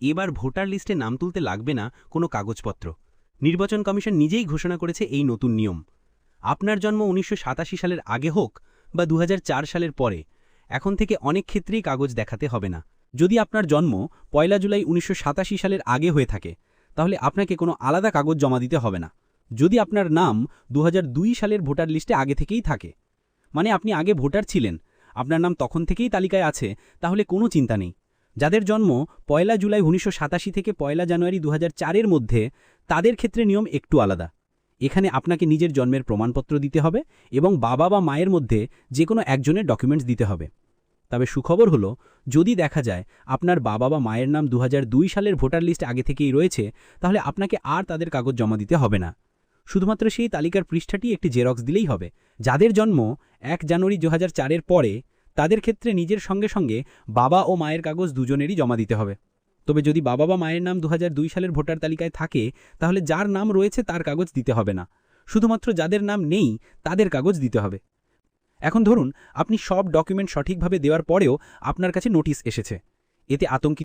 এবার ভোটার লিস্টে নাম তুলতে লাগবে না কোনো কাগজপত্র। নির্বাচন কমিশন নিজেই ঘোষণা করেছে এই নতুন নিয়ম। আপনার জন্ম উনিশশো সাতাশি সালের আগে হোক বা দুহাজার চার সালের পরে, এখন থেকে অনেক ক্ষেত্রেই কাগজ দেখাতে হবে না। যদি আপনার জন্ম পয়লা জুলাই উনিশশো সাতাশি সালের আগে হয়ে থাকে, তাহলে আপনাকে কোনো আলাদা কাগজ জমা দিতে হবে না। যদি আপনার নাম দু হাজার দুই সালের ভোটার লিস্টে আগে থেকেই থাকে মানে আপনি আগে ভোটার ছিলেন, আপনার নাম তখন থেকেই তালিকায় আছে, তাহলে কোনো চিন্তা নেই। যাদের জন্ম পয়লা জুলাই উনিশশো সাতাশি থেকে পয়লা জানুয়ারি দু এর মধ্যে, তাদের ক্ষেত্রে নিয়ম একটু আলাদা। এখানে আপনাকে নিজের জন্মের প্রমাণপত্র দিতে হবে এবং বাবা বা মায়ের মধ্যে যে কোনো একজনের ডকুমেন্টস দিতে হবে। তবে সুখবর হলো, যদি দেখা যায় আপনার বাবা বা মায়ের নাম দু হাজার দুই সালের ভোটার লিস্ট আগে থেকেই রয়েছে, তাহলে আপনাকে আর তাদের কাগজ জমা দিতে হবে না। শুধুমাত্র সেই তালিকার পৃষ্ঠাটি একটি জেরক্স দিলেই হবে। যাদের জন্ম এক জানুয়ারি দু এর পরে তাদের ক্ষেত্রে নিজের সঙ্গে সঙ্গে বাবা ও মায়ের কাগজ দুজনেরই জমা দিতে হবে। তবে যদি বাবা বা মায়ের নাম দু হাজার দুই সালের ভোটার তালিকায় থাকে, তাহলে যার নাম রয়েছে তার কাগজ দিতে হবে না। শুধুমাত্র যাদের নাম নেই, তাদের কাগজ দিতে হবে। এখন ধরুন, আপনি সব ডকুমেন্ট সঠিকভাবে দেওয়ার পরেও আপনার কাছে নোটিশ এসেছে। এতে আতঙ্কিত